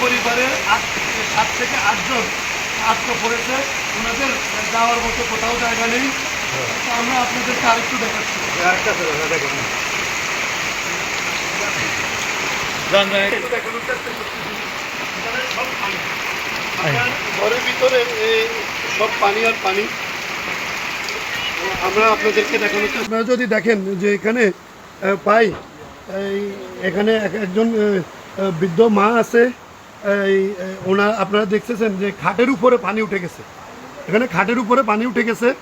পরিবারে আট সাত থেকে আটজন আটকে পড়েছে। ওনাদের যাওয়ার মতো কোথাও জায়গা নেই। তো আমরা আপনাদেরকে আরেকটু দেখাচ্ছি। দেখুন। ঘরের ভিতরে এই সব পানি আর পানি। আমরা আপনাদেরকে দেখানোর চেষ্টা আপনারা যদি দেখেন যে এখানে পাই এখানে এক- একজন বৃদ্ধ মা আছে। এই ওনার আপনারা দেখতেছেন যে খাটের উপরে পানি উঠে গেছে। এখানে খাটের উপরে পানি উঠে গেছে।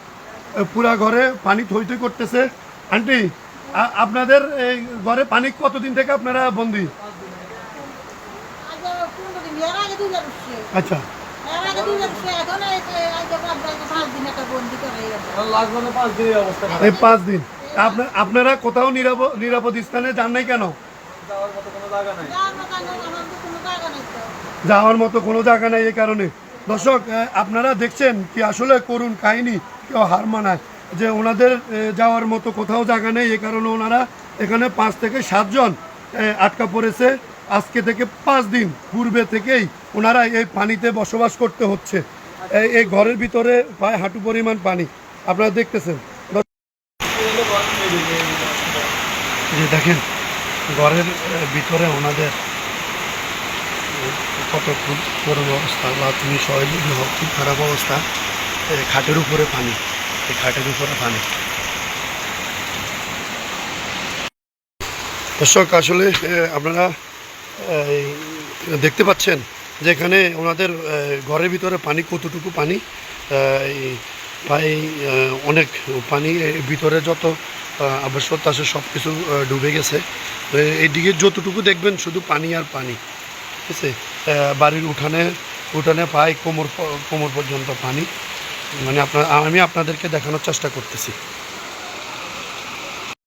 পুরা ঘরে পানি থই থই করতেছে। আন্টি আপনাদের এই ঘরে পানি কতদিন থেকে আপনারা বন্দি। আচ্ছা। এই পাঁচ দিন- পাঁচ দিন একটা বন্দি করে এই অবস্থা। এই পাঁচ দিন। আপনার কোথাও নিরাপদ নিরাপদ স্থানে যান নাই কেন? যাওয়ার মতো কোনো জায়গা নাই। আমাদের কোনো জায়গা নেই তো। যাওয়ার মতো কোনো জায়গা নেই এই কারণে। দর্শক আপনারা দেখছেন কি আসলে করুণ কাহিনী কেউ হার মানায়। যে ওনাদের যাওয়ার মতো কোথাও জায়গা নেই এই কারণে ওনারা এখানে পাঁচ থেকে সাতজন আটকা পড়েছে। আজকে থেকে পাঁচ দিন পূর্বে থেকেই ওনারা এই পানিতে বসবাস করতে হচ্ছে। এই- এই ঘরের ভিতরে প্রায় হাঁটু পরিমাণ পানি। আপনারা দেখতেছেন। দেখেন ঘরের ভিতরে ওনাদের কত করুণ অবস্থা বা তুমি সহযোগী হোক খুব খারাপ অবস্থা খাটের উপরে পানি, এই খাটের উপরে পানি। দর্শক, আসলে আপনারা দেখতে পাচ্ছেন যে এখানে ওনাদের ঘরের ভিতরে পানি, কতটুকু পানি প্রায় অনেক পানি ভিতরে যত আবশ্যক আছে সব কিছু ডুবে গেছে। তো এইদিকে যতটুকু দেখবেন, শুধু পানি আর পানি, ঠিক আছে? বাড়ির উঠানে উঠানে পাই কোমর কোমর পর্যন্ত পানি। মানে আপনার, আমি আপনাদেরকে দেখানোর চেষ্টা করতেছি।